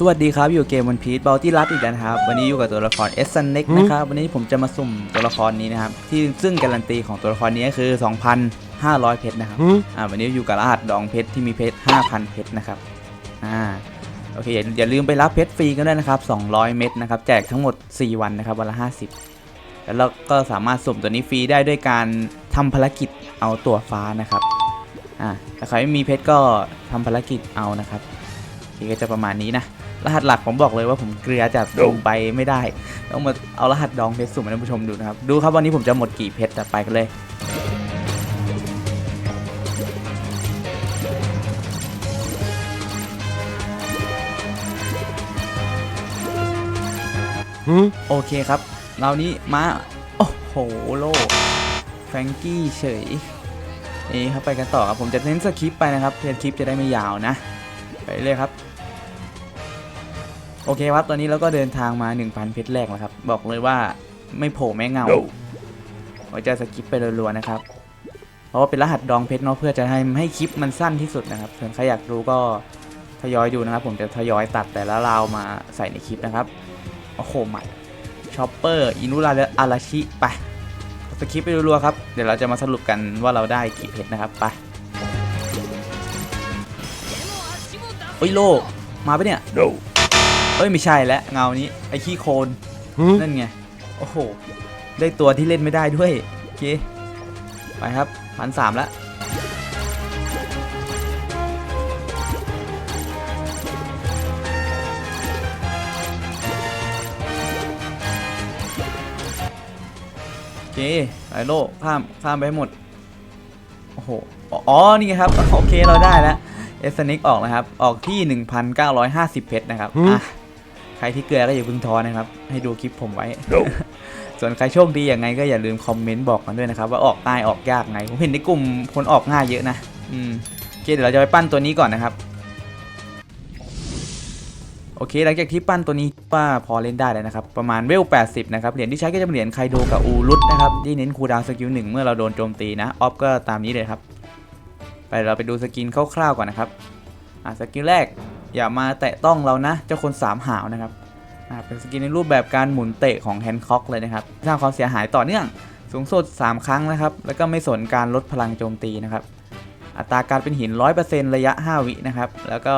สวัสดีครับอยู่เกมวันพี e บ o ลที่รัดอีกแล้วนะครับ วันนี้อยู่กับตัวละครเอสซันเน็กนะครับ วันนี้ผมจะมาสุ่มตัวละครนี้นะครับ ที่ซึ่งการันตีของตัวละครนี้ก็คือ 2,500 เพชรนะครับอ่าวันนี้อยู่กับรหัสดองเพชรที่มีเพชร 5,000 เพชรนะครับอ่าโอเคอย่าอย่าลืมไปรับเพชรฟรีกันด้วยนะครับ 200 เม็ดนะครับแจกทั้งหมด 4 วันนะครับวันละ 50 แล้วเราก็สามารถสุ่มตัวนี้ฟรีได้ด้วยการทำภารกิจเอาตัวฟ้านะครับอ่าถ้าใครไม่มีเพชรก็ทำภารกิจเอานะครับนี่ก็จะประมาณนี้นะ รหัสหลักผมบอกเลยว่าผมเกลือจากลงไปไม่ได้ ต้องมาเอารหัสดองเพชรสุ่มให้ท่านผู้ชมดูนะครับ ดูครับวันนี้ผมจะหมดกี่เพชรแต่ไปกันเลยโอเคครับเรานี้มาโอ้โหโลแฟรงกี้เฉยเอ้ครับไปกันต่อครับผมจะเน้นสคริปต์ไปนะครับเพื่อคลิปจะได้ไม่ยาวนะ ไปเลยครับ โอเคครับ ตอนนี้เราก็เดินทางมา 1,000 เพชรแรกแล้วครับ บอกเลยว่าไม่โผล่แม่เงาเราจะสกิปไปรัวๆนะครับ เพราะว่าเป็นรหัสดองเพชรเนาะเพื่อจะให้ให้คลิปมันสั้นที่สุดนะครับส่วนใครอยากรู้ก็ทยอยดูนะครับ ผมจะทยอยตัดแต่ละราวมาใส่ในคลิปนะครับ โอ้โหใหม่ชอปเปอร์อินุราและอาราชิไปสกิปไปรัวๆครับ เดี๋ยวเราจะมาสรุปกันว่าเราได้กี่เพชรนะครับไปโอ้ยโลมาปะเนี่ย No. เอ้ยไม่ใช่แล้วเงานี้ไอ้ขี้โคลน Hmm? นั่นไงโอ้โหได้ตัวที่เล่นไม่ได้ด้วยโอเคไปครับพันสามแล้วโอเคไอโลข้ามข้ามไปให้หมด โอ้โห อ๋อ นี่ไงครับ โอเค เราได้แล้ว เอสนิกออกนะครับ ออกที่ 1,950 เพชรนะครับหืมอะ ใครที่เกลือก็อย่าเพึ่งท้อนะครับ ให้ดูคลิปผมไว้ No. ส่วนใครโชคดีอย่างไงก็อย่าลืมคอมเมนต์บอกกันด้วยนะครับ ว่าออกง่ายออกยากไง ผมเห็นในกลุ่มคนออกง่ายเยอะนะ อืมโอเคเดี๋ยวเราจะไปปั้นตัวนี้ก่อนนะครับ โอเค หลังจากที่ปั้นตัวนี้ว่าพอเล่นได้แล้วนะครับ ประมาณเวล 80 นะครับ เหรียญที่ใช้ก็จะเป็นเหรียญไคโดกับอูรุตนะครับ ที่เน้นคูลดาวน์สกิลหนึ่งเมื่อเราโดนโจมตีนะ ออฟก็ตามนี้เลยครับ ไปเราไปดูสกินคร่าวๆก่อนนะครับ อะสกิลแรก อย่ามาแตะต้องเรานะ เจ้าคนสามหาวนะครับเป็นสกินในรูปแบบการหมุนเตะของแฮนด์ค็อกเลยนะครับสร้างความเสียหายต่อเนื่องสูงสุด 3 ครั้งนะครับ แล้วก็ไม่สนการลดพลังโจมตีนะครับ อัตราการเป็นหิน 100%ระยะ 5 วินะครับ แล้วก็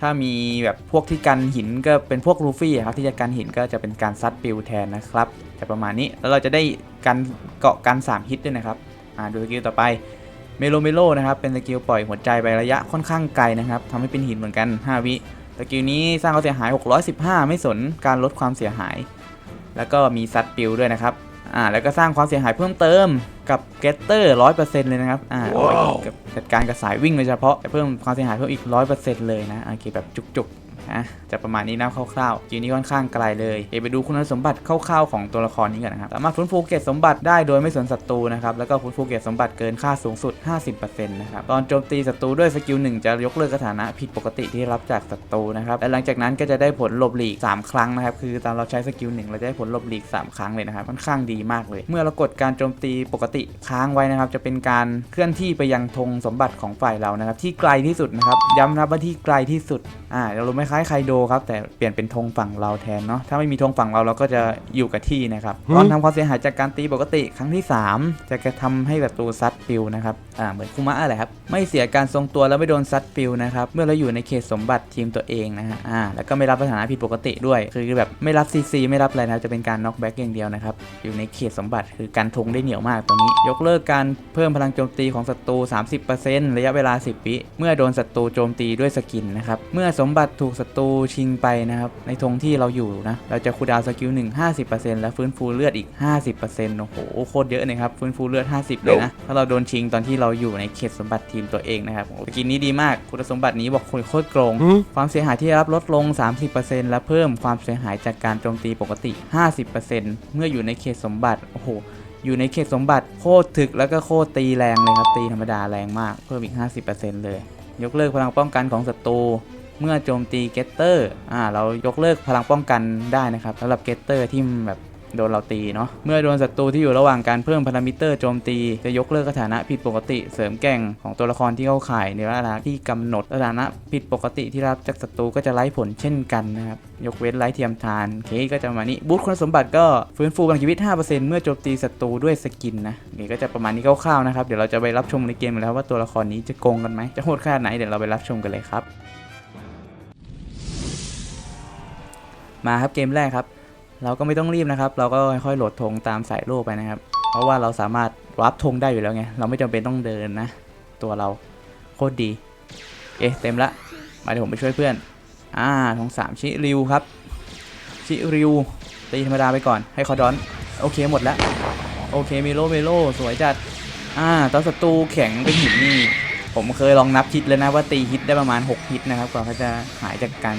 ถ้ามีแบบพวกที่กันหินก็เป็นพวกลูฟี่ครับที่จะกันหินก็จะเป็นการซัดปิวแทนนะครับจะประมาณนี้แล้วเราจะได้กันเกาะกัน 3 ฮิตด้วยนะครับ อ่าดูสกิลต่อไป เมโลเมโลนะครับเป็นสกิลปล่อยหัวใจไประยะค่อนข้างไกลนะครับทำให้เป็นหินเหมือนกัน 5 วิสกิลนี้สร้างความเสียหาย 615 ไม่สนการลดความเสียหาย แล้วก็มีซัดปิวด้วยนะครับอ่าแล้วก็สร้างความเสียหายเพิ่มเติมกับเกตเตอร์100%เลยนะครับอ่าเอาไว้ว้าวกับจัดการกับสายวิ่งโดยเฉพาะจะเพิ่มความเสียหายเพิ่มอีก100%เลยนะโอเคแบบจุกๆ นะจะประมาณนี้นะคร่าวๆเกมนี้ค่อนข้างไกลเลยเดี๋ยวไปดูคุณสมบัติคร่าวๆของตัวละครนี้กันนะครับสามารถฟื้นฟูเกรดสมบัติได้โดยไม่สนศัตรูนะครับแล้วก็ฟื้นฟูเกรดสมบัติเกินค่าสูงสุด 50%นะครับตอนโจมตีศัตรูด้วยสกิลหนึ่งจะยกเลิกสถานะผิดปกติที่รับจากศัตรูนะครับและหลังจากนั้นก็จะได้ผลหลบหลีก 3 ครั้งนะครับคือตอนเราใช้สกิลหนึ่งเราจะได้ผลหลบหลีก 3 ครั้งเลยนะครับค่อนข้างดีมากเลย เมื่อเรากดการโจมตีปกติค้างไว้นะครับจะเป็นการเคลื่อนที่ไปยังธงสมบัติของฝ่ายเรานะครับที่ไกลที่สุดนะครับย้ำนะว่าที่ไกลที่สุดอ่าเรารู้ไหมคล้ายไคโดครับแต่เปลี่ยนเป็นธงฝั่งเราแทนเนาะถ้าไม่มีธงฝั่งเราเราก็จะอยู่กับที่นะครับหืมตอนทำความเสียหายจากการตีปกติครั้งที่ 3 จะกระทำให้ศัตรูซัดปิวนะครับอ่าเหมือนคุมะอะไรครับไม่เสียการทรงตัวแล้วไม่โดนซัดปิวนะครับเมื่อเราอยู่ในเขตสมบัติทีมตัวเองนะฮะอ่าแล้วก็ไม่รับสถานะผิดปกติด้วย คือแบบไม่รับซีซีไม่รับอะไรนะครับจะเป็นการน็อกแบ็กอย่างเดียวนะครับอยู่ในเขตสมบัติคือการทงได้เหนียวมากตัวนี้ ยกเลิกการเพิ่มพลังโจมตีของศัตรู 30%ระยะเวลา 10 วิเมื่อโดนศัตรูโจมตีด้วยสกินนะครับเมื่อสมบัติถูกศัตรูชิงไปนะครับ ในธงที่เราอยู่นะ เราจะคูลดาวน์สกิล1 50%และฟื้นฟูเลือดอีก50%โอ้โหโคตรเยอะเลยครับ ฟื้นฟูเลือด50เลยนะ ถ้าเราโดนชิงตอนที่เราอยู่ในเขตสมบัติทีมตัวเองนะครับโอ้โหสกินนี้ดีมากคุณสมบัตินี้บอกโคตรโกง Hmm? ความเสียหายที่ได้รับลดลง 30%และเพิ่มความเสียหายจากการโจมตีปกติ 50%เมื่ออยู่ในเขตสมบัติโอ้โหอยู่ในเขตสมบัติโคตรถึกแล้วก็โคตรตีแรงเลยครับตีธรรมดาแรงมากเพิ่มอีก 50%เลย ยกเลิกพลังป้องกันของศัตรู เมื่อโจมตีเกตเตอร์อ่าเรายกเลิกพลังป้องกันได้นะครับสำหรับเกตเตอร์ที่แบบโดนเราตีเนาะ เมื่อโดนศัตรูที่อยู่ระหว่างการเพิ่มพารามิเตอร์โจมตี จะยกเลิกสถานะผิดปกติเสริมแก่งของตัวละครที่เข้าข่ายในสถานะที่กำหนดสถานะผิดปกติที่รับจากศัตรูก็จะไร้ผลเช่นกันนะครับ ยกเว้นไร้เทียมทาน เคก็จะประมาณนี้บูทคุณสมบัติก็ฟื้นฟูพลังชีวิต 5%เมื่อโจมตีศัตรูด้วยสกินนะนี่ก็จะประมาณนี้คร่าวๆนะครับ เดี๋ยวเราจะไปรับชมในเกมแล้วว่าตัวละครนี้จะโกงกันไหมจะโหดขนาดไหนเดี๋ยวเราไปรับชมกันเลยครับ มาครับเกมแรกครับ เราก็ไม่ต้องรีบนะครับ เราก็ค่อยๆโหลดธงตามสายโลกไปนะครับ เพราะว่าเราสามารถวาร์ปธงได้อยู่แล้วไง เราไม่จำเป็นต้องเดินนะ ตัวเราโคตรดี เอ๊ะเต็มละ มาเดี๋ยวผมไปช่วยเพื่อน อ่าธงสามชิริวครับ ชิริวตีธรรมดาไปก่อน ให้คอดอน โอเคหมดแล้ว โอเคเมโลเมโลสวยจัด อ่าตอนศัตรูแข็งเป็นหินนี่ ผมเคยลองนับฮิตแล้วนะว่าตีฮิตได้ประมาณ 6 ฮิตนะครับกว่าเขาจะหายจากการ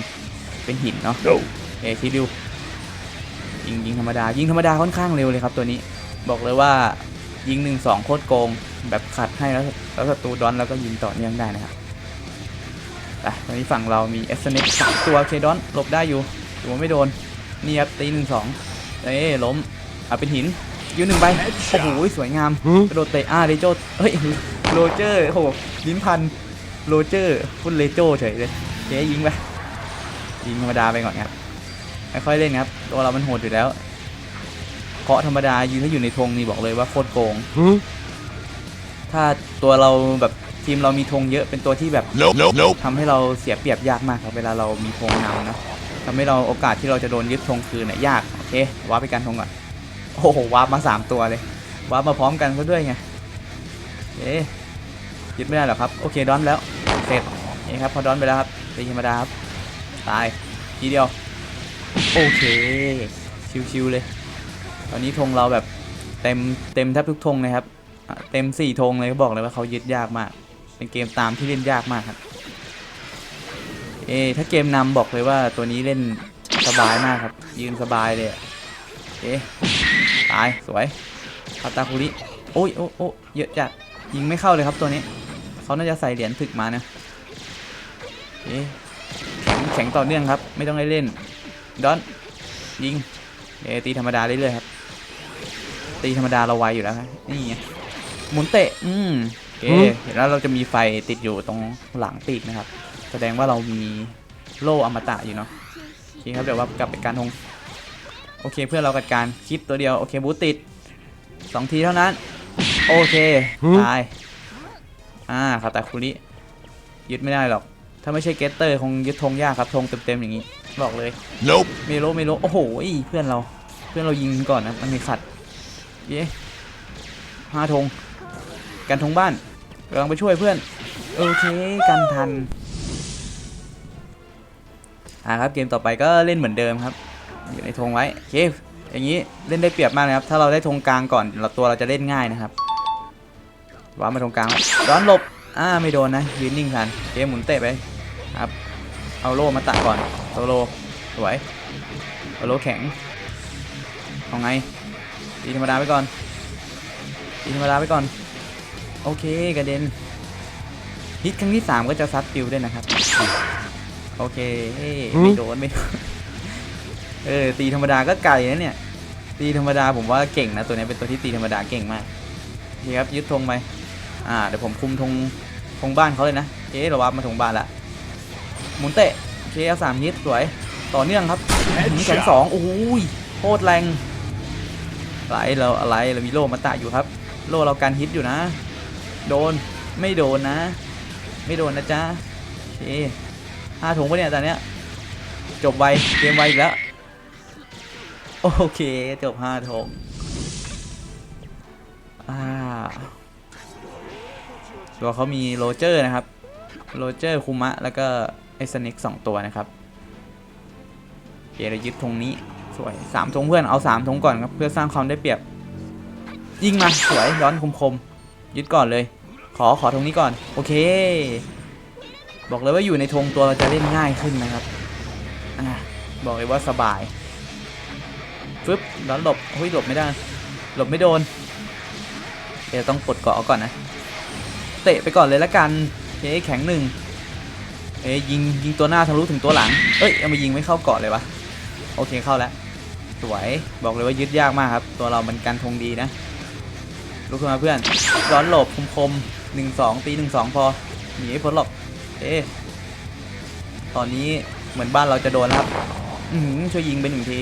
เป็นหินเนาะ เอชิริวยิงยิงธรรมดา ยิงธรรมดาค่อนข้างเร็วเลยครับตัวนี้ บอกเลยว่ายิงหนึ่งสองโคตรโกง แบบขัดให้แล้วแล้วศัตรูดอนแล้วก็ยิงต่อเนื่องได้นะครับไปตอนนี้ฝั่งเรามีเอสเน็กสามตัวเคดอนหลบได้อยู่ถือว่าไม่โดน นี่ครับตีหนึ่งสองเอ้ล้มอะเป็นหินยืนหนึ่งไปโอ้โหสวยงามกระโดดเตะอาเลโจเฮ้ยโรเจอร์โอ้โหลิ้นพันโรเจอร์พุ่นเลโจเฉยเลยเจ๊ยิงไปยิงธรรมดาไปก่อนครับ ค่อยๆเล่นครับ ตัวเรามันโหดอยู่แล้วเคาะธรรมดายืนถ้าอยู่ในธงนี่บอกเลยว่าโคตรโกง ถ้าตัวเราแบบทีมเรามีธงเยอะเป็นตัวที่แบบ Nope, nope, nope. ทำให้เราเสียเปรียบยากมากครับเวลาเรามีธงนำนะทำให้เราโอกาสที่เราจะโดนยึดธงคืนเนี่ยยาก โอเควาร์ปไปกันธงก่อนโอ้โหวาร์ปมาสามตัวเลยวาร์ปมาพร้อมกันซะด้วยไงเอ๊ะยึดไม่ได้หรอกครับ โอเคดอนแล้วเสร็จนี่ครับพอดอนไปแล้วครับตีธรรมดาครับตายทีเดียว โอเค ชิวๆเลย ตอนนี้ธงเราแบบเต็มเต็มแทบทุกธงเลยครับเต็มสี่ธงเลยก็บอกเลยว่าเขายึดยากมาก เป็นเกมตามที่เล่นยากมากครับ เอถ้าเกมนำบอกเลยว่าตัวนี้เล่นสบายมากครับ ยืนสบายเลยเอ๊ตายสวยคาตาคุริโอ้ยโอ้โอ้เยอะจัดยิงไม่เข้าเลยครับตัวนี้เขาน่าจะใส่เหรียญถึกมานะเอ๊ะแข็งแข็งต่อเนื่องครับ ไม่ต้องให้เล่น ดอนยิงเอตีธรรมดาเรื่อยๆครับ ตีธรรมดาเราไวอยู่แล้วครับนี่ไงหมุนเตะ อืมโอเคเห็นแล้วเราจะมีไฟติดอยู่ตรงหลังปีกนะครับ แสดงว่าเรามีโล่อมตะอยู่เนาะโอเคครับเดี๋ยวว่ากลับไปการทงโอเคเพื่อนเรากัดการคลิปตัวเดียวโอเคบูทติดสองทีเท่านั้น โอเคตายอ่าคาตาคุริยึดไม่ได้หรอก ถ้าไม่ใช่เกตเตอร์คงยึดธงยากครับธงเต็มๆอย่างนี้ บอกเลย Nope. เมโลเมโลโอ้โหอีเพื่อนเรา เพื่อนเรายิงก่อนนะมันมีขัดเย้ห้าธงกันธงบ้านกำลังไปช่วยเพื่อนโอเคกันทันอ่าครับเกมต่อไปก็เล่นเหมือนเดิมครับ อยู่ในธงไว้โอเคอย่างนี้เล่นได้เปรียบมากเลยครับ ถ้าเราได้ธงกลางก่อนเราตัวเราจะเล่นง่ายนะครับวางมาธงกลางร้อนหลบอ่าไม่โดนนะยืนนิ่งทันเกมหมุนเตะไปครับ เอาโล่มาตัดก่อนโซโลสวยเอาโล่แข็งเอาไงตีธรรมดาไปก่อนตีธรรมดาไปก่อน โอเคกระเด็นฮิตครั้งที่ 3 ก็จะซัดปิวด้วยนะครับ โอเคเฮ้ยไม่โดนไม่โดนเออตีธรรมดาก็ไกลนะเนี่ย ตีธรรมดาผมว่าเก่งนะตัวนี้เป็นตัวที่ตีธรรมดาเก่งมากโอเคครับยึดธงไปอ่าเดี๋ยวผมคุมธงธงบ้านเขาเลยนะเอ๊ะเราวับมาธงบ้านละ หมุนเตะโอเคเอาสามฮิตสวยต่อเนื่องครับหมุนแขนสองโอ้โหยโคตรแรงอะไรเราอะไรเรามีโล่มาตะอยู่ครับ โล่เราการฮิตอยู่นะ โดนไม่โดนนะ ไม่โดนนะจ๊ะโอเคห้าถุงปะเนี่ยตอนเนี้ยจบไวเกมไวอีกแล้ว โอเคจบห้าถุงอ่าตัวเขามีโรเจอร์นะครับ โรเจอร์คุมะแล้วก็ ไอสเน็กสองตัวนะครับเยเรายึดธงนี้สวยสามธงเพื่อนเอาสามธงก่อนครับเพื่อสร้างความได้เปรียบ ยิงมาสวยย้อนคมคมๆยึดก่อนเลย ขอขอธงนี้ก่อน โอเค บอกเลยว่าอยู่ในธงตัวเราจะเล่นง่ายขึ้นนะครับอบอกเลยว่าสบายฟึบย้อนหลบเฮ้ยหลบไม่ได้ หลบไม่โดนเดี๋ยวต้องกดเกาะก่อนนะ เตะไปก่อนเลยละกันโอเคแข็งหนึ่ง เอ้ยยิงยิงตัวหน้าทะลุถึงตัวหลัง เอ้ยเอามายิงไม่เข้าเกาะเลยวะโอเคเข้าแล้วสสวยบอกเลยว่ายึดยากมากครับ ตัวเรามันกันทงดีนะลุกขึ้นมาเพื่อนร้อนหลบคมคมหนึ่งสองตีหนึ่งสองพอหนีให้พ้นหรอกเอ๊ะตอนนี้เหมือนบ้านเราจะโดนแล้วครับ อื้อหือช่วยยิงไปหนึ่งที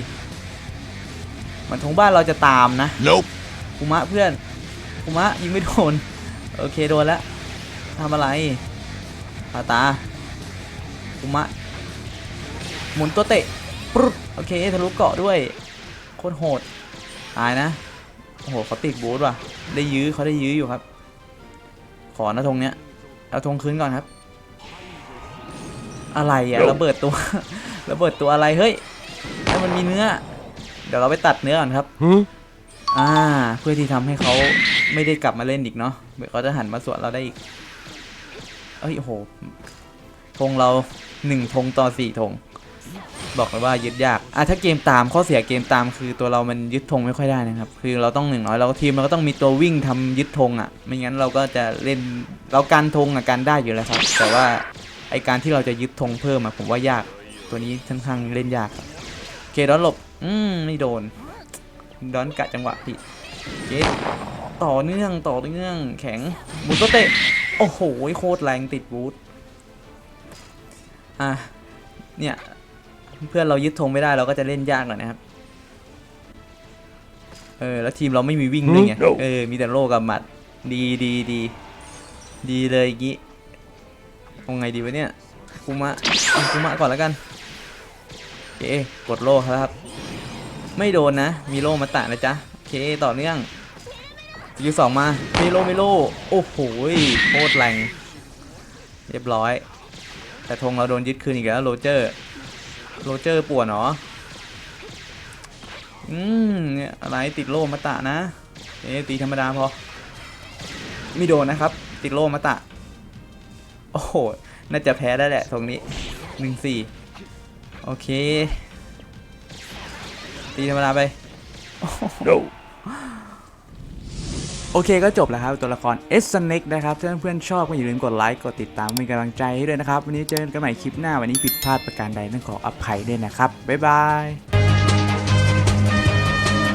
เหมือนทงบ้านเราจะตามนะ Nope. คุมะเพื่อนคุมะยิงไม่โดน โอเคโดนแล้วทำอะไรตาตา คุมะ หมุนตัวเตะปรุดโอเคทะลุเกาะด้วย โคตรโหดตายนะ โอ้โหเขาติดบูทว่ะ ได้ยื้อเขาได้ยื้ออยู่ครับ ขอนะธงเนี้ย เอาธงคืนก่อนครับ อะไรอะระเบิดตัว ระเบิดตัวอะไร เฮ้ยให้มันมีเนื้อ เดี๋ยวเราไปตัดเนื้อก่อนครับ Huh? อ่า เพื่อที่ทำให้เขาไม่ได้กลับมาเล่นอีกเนาะเดี๋ยวเขาจะหันมาสวนเราได้อีก เอ้ยโอ้โห ธงเราหนึ่งธงต่อสี่ธงบอกเลยว่ายึดยากอะถ้าเกมตามข้อเสียเกมตามคือตัวเรามันยึดธงไม่ค่อยได้นะครับ คือเราต้องหนึ่งน้อยเราก็ทีมเราก็ต้องมีตัววิ่งทำยึดธงอะ ไม่งั้นเราก็จะเล่นเราการธงอะการได้อยู่แล้วครับ แต่ว่าไอการที่เราจะยึดธงเพิ่มอะผมว่ายากตัวนี้ค่อนข้างเล่นยากครับโอเคดอนหลบ อืมไม่โดน ดอนกะจังหวะผิดเกต่อเนื่องต่อเนื่องแข็งหมุนตัวเตะโอ้โหโคตรแรงติดบูท อะเนี่ยเพื่อนเรายึดธงไม่ได้เราก็จะเล่นยากหน่อยนะครับ เออแล้วทีมเราไม่มีวิ่งด้วยไง Hmm? No. เออมีแต่โลกับหมัด ดีดีดีดีเลยอย่างงี้เอาไงดีวะเนี่ยคุมะเอาคุมะก่อนแล้วกันโอเคกดโลครับ ไม่โดนนะ มีโลมาตะนะจ๊ะโอเคต่อเนื่องสกิลสองมาไม่โลไม่โลโอ้โหโคตรแรงเรียบร้อย แต่ธงเราโดนยึดคืนอีกแล้วโรเจอร์โรเจอร์ปวนเหรออืมอะไรติดโล่มาตะนะเอ๊ตีธรรมดาพอไม่โดนนะครับ ติดโล่มาตะ โอ้โห น่าจะแพ้ได้แหละตรงนี้หนึ่งสี่โอเค ตีธรรมดาไป No. โโอเคก็จบแล้วครับตัวละคร S Snake นะครับถ้าเพื่อนๆชอบก็อย่าลืมกดไลค์กดติดตามเป็นกำลังใจให้ด้วยนะครับ วันนี้เจอกันใหม่คลิปหน้าวันนี้ผิดพลาดประการใดต้องขออภัยด้วยนะครับบ๊ายบาย